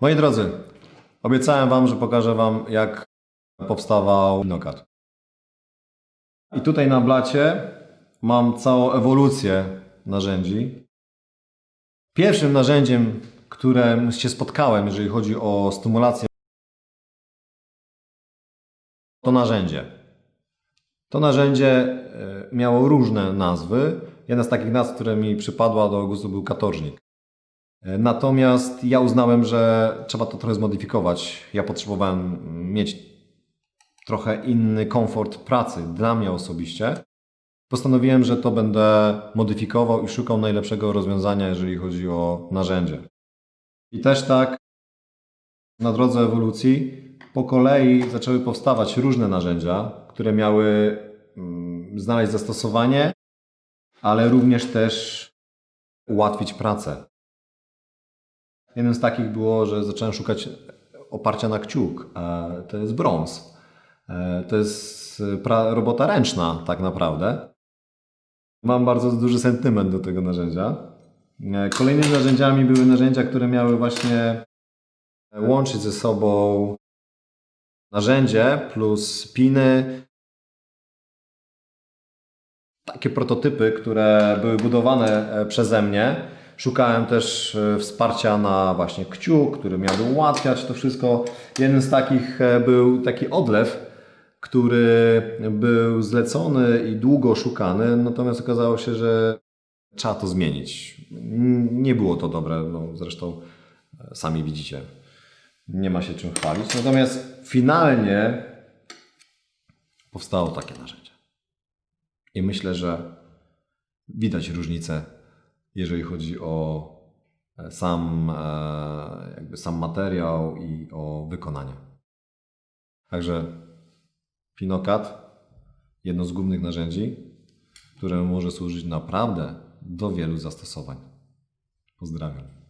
Moi drodzy, obiecałem Wam, że pokażę Wam, jak powstawał Nokat. I tutaj na blacie mam całą ewolucję narzędzi. Pierwszym narzędziem, którym się spotkałem, jeżeli chodzi o stymulację, to narzędzie. To narzędzie e, miało różne nazwy. Jedna z takich nazw, która mi przypadła do gustu, był katorżnik. Natomiast ja uznałem, że trzeba to trochę zmodyfikować. Ja potrzebowałem mieć trochę inny komfort pracy dla mnie osobiście. Postanowiłem, że to będę modyfikował i szukał najlepszego rozwiązania, jeżeli chodzi o narzędzie. I też tak na drodze ewolucji po kolei zaczęły powstawać różne narzędzia, które miały mm, znaleźć zastosowanie, ale również też ułatwić pracę. Jednym z takich było, że zacząłem szukać oparcia na kciuk. E, To jest brąz. E, To jest pra- robota ręczna, tak naprawdę. Mam bardzo duży sentyment do tego narzędzia. E, Kolejnymi narzędziami były narzędzia, które miały właśnie łączyć ze sobą narzędzie plus piny. Takie prototypy, które były budowane e, przeze mnie. Szukałem też e, wsparcia na właśnie kciuk, który miałby ułatwiać to wszystko. Jeden z takich e, był taki odlew, który był zlecony i długo szukany, natomiast okazało się, że trzeba to zmienić. Nie było to dobre, no zresztą e, sami widzicie. Nie ma się czym chwalić. Natomiast finalnie powstało takie narzędzie. I myślę, że widać różnicę, jeżeli chodzi o e, sam, e, jakby sam materiał i o wykonanie. Także Pinokat, jedno z głównych narzędzi, które może służyć naprawdę do wielu zastosowań. Pozdrawiam.